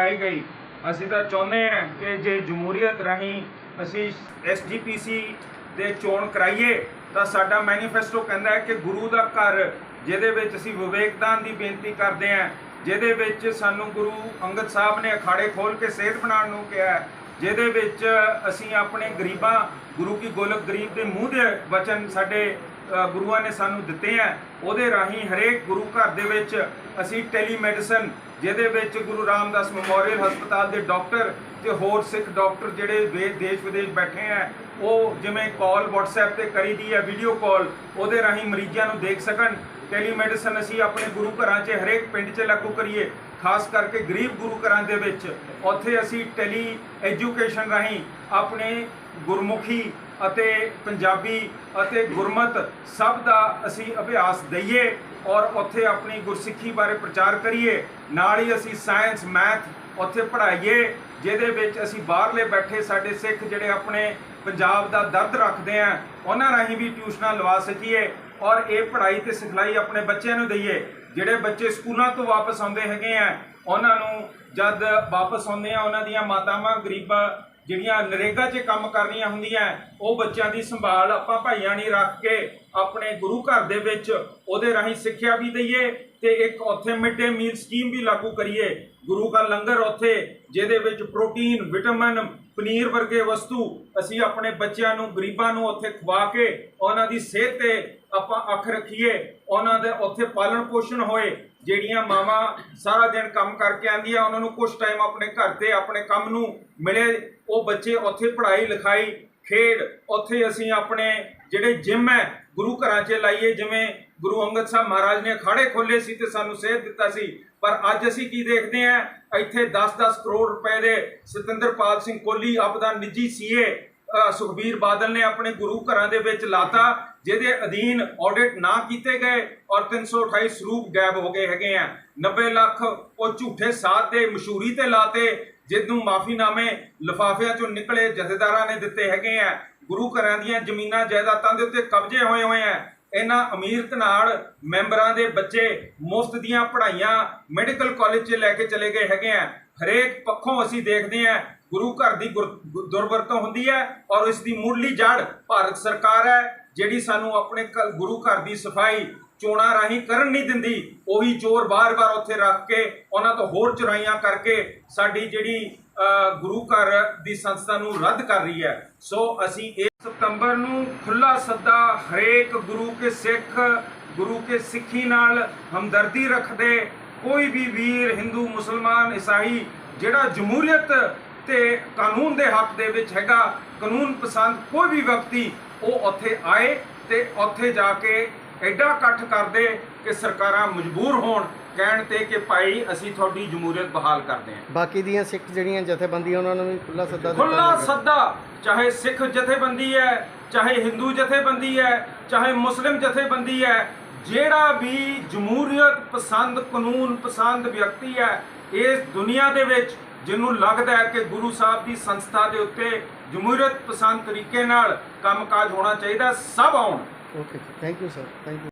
ਦਿਖਾਈ ਗਈ। ਅਸੀਂ ਤਾਂ ਚਾਹੁੰਦੇ ਹਾਂ ਕਿ ਜੇ ਜਮਹੂਰੀਅਤ ਰਾਹੀਂ ਅਸੀਂ ਐਸਜੀਪੀਸੀ ਦੇ ਚੋਣ ਕਰਾਈਏ, ਤਾਂ ਸਾਡਾ ਮੈਨੀਫੈਸਟੋ ਕਹਿੰਦਾ ਹੈ ਕਿ ਗੁਰੂ ਦਾ ਘਰ, ਜਿਹਦੇ ਵਿੱਚ ਅਸੀਂ ਵਿਵੇਕਦਾਨ ਦੀ ਬੇਨਤੀ ਕਰਦੇ ਹਾਂ, ਜਿਹਦੇ ਵਿੱਚ ਸਾਨੂੰ ਗੁਰੂ ਅੰਗਦ ਸਾਹਿਬ ਨੇ ਅਖਾੜੇ ਖੋਲ ਕੇ ਸਿਹਤ ਬਣਾਉਣ ਨੂੰ ਕਿਹਾ ਹੈ, ਜਿਹਦੇ ਵਿੱਚ ਅਸੀਂ ਆਪਣੇ ਗਰੀਬਾਂ, ਗੁਰੂ ਕੀ ਗੋਲਕ ਗਰੀਬ ਦੇ ਮੂੰਹ ਦੇ ਵਚਨ ਸਾਡੇ ਗੁਰੂਆਂ ਨੇ ਸਾਨੂੰ ਦਿੱਤੇ ਆ। ਉਹਦੇ ਰਾਹੀਂ ਹਰੇਕ ਗੁਰੂ ਘਰ ਦੇ ਵਿੱਚ ਅਸੀਂ ਟੈਲੀਮੈਡੀਸਨ, ਜਿਹਦੇ ਵਿੱਚ ਗੁਰੂ ਰਾਮਦਾਸ ਮੈਮੋਰੀਅਲ ਹਸਪਤਾਲ ਦੇ ਡਾਕਟਰ ਤੇ ਹੋਰ ਸਿੱਖ ਡਾਕਟਰ ਜਿਹੜੇ ਵੇ- ਦੇਸ਼ ਵਿਦੇਸ਼ ਬੈਠੇ ਆ, ਉਹ ਜਿਵੇਂ ਕਾਲ WhatsApp ਤੇ ਕਰੀਦੀ ਹੈ ਵੀਡੀਓ ਕਾਲ ਉਹਦੇ ਰਾਹੀਂ ਮਰੀਜ਼ਾਂ ਨੂੰ ਦੇਖ ਸਕਣ। ਟੈਲੀਮੈਡੀਸਨ ਅਸੀਂ ਆਪਣੇ ਗੁਰੂ ਘਰਾਂ 'ਚ, ਹਰੇਕ ਪਿੰਡ 'ਚ ਲਾਗੂ ਕਰੀਏ। ਖਾਸ ਕਰਕੇ ਗਰੀਬ ਗੁਰੂ ਘਰਾਂ ਦੇ ਵਿੱਚ, ਉੱਥੇ ਅਸੀਂ ਟੈਲੀ ਐਜੂਕੇਸ਼ਨ ਰਾਹੀਂ ਆਪਣੇ ਗੁਰਮੁਖੀ ਅਤੇ ਪੰਜਾਬੀ ਅਤੇ ਗੁਰਮਤ ਸਭ ਦਾ ਅਸੀਂ ਅਭਿਆਸ ਦਈਏ ਔਰ ਉੱਥੇ ਆਪਣੀ ਗੁਰਸਿੱਖੀ ਬਾਰੇ ਪ੍ਰਚਾਰ ਕਰੀਏ। ਨਾਲ ਹੀ ਅਸੀਂ ਸਾਇੰਸ, ਮੈਥ ਉੱਥੇ ਪੜ੍ਹਾਈਏ, ਜਿਹਦੇ ਵਿੱਚ ਅਸੀਂ ਬਾਹਰਲੇ ਬੈਠੇ ਸਾਡੇ ਸਿੱਖ ਜਿਹੜੇ ਆਪਣੇ ਪੰਜਾਬ ਦਾ ਦਰਦ ਰੱਖਦੇ ਆ, ਉਹਨਾਂ ਰਾਹੀਂ ਵੀ ਟਿਊਸ਼ਨਾਂ ਲਵਾ ਸਕੀਏ ਔਰ ਇਹ ਪੜ੍ਹਾਈ ਤੇ ਸਿਖਲਾਈ ਆਪਣੇ ਬੱਚਿਆਂ ਨੂੰ ਦਈਏ। ਜਿਹੜੇ ਬੱਚੇ ਸਕੂਲਾਂ ਤੋਂ ਵਾਪਸ ਆਉਂਦੇ ਹੈਗੇ ਆ, ਉਹਨਾਂ ਨੂੰ ਜਦ ਵਾਪਸ ਆਉਂਦੇ ਆ, ਉਹਨਾਂ ਦੀਆਂ ਮਾਤਾਵਾਂ, ਗਰੀਬਾਂ ਜਿਹੜੀਆਂ ਨਰੇਗਾ 'ਚ ਕੰਮ ਕਰਨੀਆਂ ਹੁੰਦੀਆਂ, ਉਹ ਬੱਚਿਆਂ ਦੀ ਸੰਭਾਲ ਆਪਾਂ ਭਾਈਆਂ ਨਹੀਂ ਰੱਖ ਕੇ ਆਪਣੇ ਗੁਰੂ ਘਰ ਦੇ ਵਿੱਚ ਉਹਦੇ ਰਾਹੀਂ ਸਿੱਖਿਆ ਵੀ ਦਈਏ ਤੇ ਇੱਕ ਉੱਥੇ ਮਿਡ ਡੇ ਮੀਲ ਸਕੀਮ ਵੀ ਲਾਗੂ ਕਰੀਏ। ਗੁਰੂ ਦਾ ਲੰਗਰ ਉੱਥੇ, ਜਿਹਦੇ ਵਿੱਚ ਪ੍ਰੋਟੀਨ ਵਿਟਾਮਿਨ ਪਨੀਰ ਵਰਗੇ ਵਸਤੂ ਅਸੀਂ ਆਪਣੇ ਬੱਚਿਆਂ ਨੂੰ, ਗਰੀਬਾਂ ਨੂੰ ਉੱਥੇ ਖਵਾ ਕੇ ਉਹਨਾਂ ਦੀ ਸਿਹਤ ਤੇ ਆਪਾਂ ਅੱਖ ਰੱਖੀਏ। ਉਹਨਾਂ ਦੇ ਉੱਥੇ ਪਾਲਣ ਪੋਸ਼ਣ ਹੋਏ, ਜਿਹੜੀਆਂ ਮਾਵਾਂ ਸਾਰਾ ਦਿਨ ਕੰਮ ਕਰਕੇ ਆਂਦੀਆਂ ਉਹਨਾਂ ਨੂੰ ਕੁਝ ਟਾਈਮ ਆਪਣੇ ਘਰ ਤੇ ਆਪਣੇ ਕੰਮ ਨੂੰ ਮਿਲੇ। ਉਹ ਬੱਚੇ ਉੱਥੇ ਪੜ੍ਹਾਈ ਲਿਖਾਈ ਖੇਡ ਉੱਥੇ ਅਸੀਂ ਆਪਣੇ ਜਿਹੜੇ ਜਿਮ ਹੈ, ਗੁਰੂ ਘਰਾਂ 'ਚ ਲਾਈਏ, ਜਿਵੇਂ ਗੁਰੂ ਅੰਗਦ ਸਾਹਿਬ ਮਹਾਰਾਜ ਨੇ ਅਖਾੜੇ ਖੋਲੇ ਸੀ ਤੇ ਸਾਨੂੰ ਸੇਧ ਦਿੱਤਾ ਸੀ। ਪਰ ਅੱਜ ਅਸੀਂ ਕੀ ਦੇਖਦੇ ਆ ਇੱਥੇ 10-10 ਕਰੋੜ ਰੁਪਏ ਦੇ ਸਤਿੰਦਰਪਾਲ ਸਿੰਘ ਕੋਹਲੀ, ਆਪਦਾ ਨਿੱਜੀ ਸੀਏ ਸੁਖਬੀਰ ਬਾਦਲ ਨੇ ਆਪਣੇ ਗੁਰੂ ਘਰਾਂ ਦੇ ਵਿੱਚ ਲਾਤਾ, ਜਿਹਦੇ ਅਧੀਨ ਆਡਿਟ ਨਾ ਕੀਤੇ ਗਏ ਔਰ 328 ਸਰੂਪ ਗਾਇਬ ਹੋ ਗਏ ਹੈਗੇ ਆ। 90 ਲੱਖ ਉਹ ਝੂਠੇ ਸਾਧ ਦੇ ਮਸ਼ਹੂਰੀ ਤੇ ਲਾਤੇ ਜਿੱਦੋਂ ਮਾਫੀਨਾਮੇ ਲਿਫਾਫਿਆਂ ਚੋਂ ਨਿਕਲੇ ਜਥੇਦਾਰਾਂ ਨੇ ਦਿੱਤੇ ਹੈਗੇ ਆ, ਗੁਰੂ ਘਰਾਂ ਦੀਆਂ ਜ਼ਮੀਨਾਂ ਜਾਇਦਾਦਾਂ ਦੇ ਉੱਤੇ ਕਬਜ਼ੇ ਹੋਏ ਹੋਏ ਆ, ਇਹਨਾਂ ਅਮੀਰਤ ਨਾਲ ਮੈਂਬਰਾਂ ਦੇ ਬੱਚੇ ਮੁਫਤ ਦੀਆਂ ਪੜ੍ਹਾਈਆਂ ਮੈਡੀਕਲ ਕਾਲਜ 'ਚ ਲੈ ਕੇ ਚਲੇ ਗਏ ਹੈਗੇ ਆ। ਹਰੇਕ ਪੱਖੋਂ ਅਸੀਂ ਦੇਖਦੇ ਆ, ਗੁਰੂ ਘਰ ਦੀ ਗੁਰ- ਦੁਰਵਰਤੋਂ ਹੁੰਦੀ ਹੈ ਔਰ ਇਸ ਦੀ ਮੁੱਢਲੀ ਜੜ ਭਾਰਤ ਸਰਕਾਰ ਹੈ, ਜਿਹੜੀ ਸਾਨੂੰ ਆਪਣੇ ਘ- ਗੁਰੂ ਘਰ ਦੀ ਸਫ਼ਾਈ ਚੋਣਾਂ ਰਾਹੀਂ ਕਰਨ ਨਹੀਂ ਦਿੰਦੀ, ਉਹੀ ਚੋਰ ਬਾਰ-ਬਾਰ ਉੱਥੇ ਰੱਖ ਕੇ, ਉਹਨਾਂ ਤੋਂ ਹੋਰ ਚੁਰਾਈਆਂ ਕਰਕੇ ਸਾਡੀ ਜਿਹੜੀ ਗੁਰੂ ਘਰ ਦੀ ਸੰਸਥਾ ਨੂੰ ਰੱਦ ਕਰ ਰਹੀ ਹੈ। ਸੋ ਅਸੀਂ 1 ਸਤੰਬਰ ਨੂੰ ਖੁੱਲਾ ਸੱਦਾ ਹਰੇਕ ਗੁਰੂ ਕੇ ਸਿੱਖ, ਗੁਰੂ ਕੇ ਸਿੱਖੀ ਨਾਲ ਹਮਦਰਦੀ ਰੱਖਦੇ, ਕੋਈ ਵੀ ਵੀਰ, ਹਿੰਦੂ, ਮੁਸਲਮਾਨ, ਈਸਾਈ, ਜਿਹੜਾ ਜਮਹੂਰੀਅਤ ਤੇ ਕਾਨੂੰਨ ਦੇ ਹੱਕ ਦੇ ਵਿੱਚ ਹੈਗਾ, ਕਾਨੂੰਨ ਪਸੰਦ ਕੋਈ ਵੀ ਵਿਅਕਤੀ, ਉਹ ਉੱਥੇ ਆਏ ਤੇ ਉੱਥੇ ਜਾ ਕੇ ਐਡਾ ਇਕੱਠ ਕਰਦੇ ਕਿ ਸਰਕਾਰਾਂ ਮਜਬੂਰ ਹੋਣ ਕਹਿਣ ਤੇ ਕਿ ਭਾਈ ਅਸੀਂ ਤੁਹਾਡੀ ਜਮਹੂਰੀਅਤ ਬਹਾਲ ਕਰਦੇ ਹਾਂ ਬਾਕੀ ਦੀਆਂ ਸਿੱਖ ਜਿਹੜੀਆਂ ਜਥੇਬੰਦੀਆਂ ਉਹਨਾਂ ਨੂੰ ਵੀ ਖੁੱਲਾ ਸੱਦਾ ਖੁੱਲਾ। ਸੱਦਾ ਚਾਹੇ ਸਿੱਖ ਜਥੇਬੰਦੀ ਹੈ ਚਾਹੇ ਹਿੰਦੂ ਜਥੇਬੰਦੀ ਹੈ ਚਾਹੇ ਮੁਸਲਿਮ ਜਥੇਬੰਦੀ ਹੈ ਜਿਹੜਾ ਵੀ ਜਮਹੂਰੀਅਤ ਪਸੰਦ ਕਾਨੂੰਨ ਪਸੰਦ ਵਿਅਕਤੀ ਹੈ ਇਸ ਦੁਨੀਆ ਦੇ ਵਿੱਚ ਜਿਹਨੂੰ ਲੱਗਦਾ ਹੈ ਕਿ ਗੁਰੂ ਸਾਹਿਬ ਦੀ ਸੰਸਥਾ ਦੇ ਉੱਤੇ ਜਮਹੂਰੀਅਤ ਪਸੰਦ ਤਰੀਕੇ ਨਾਲ ਕੰਮਕਾਜ ਹੋਣਾ ਚਾਹੀਦਾ ਸਭ ਆਉਣ okay sir thank you sir thank you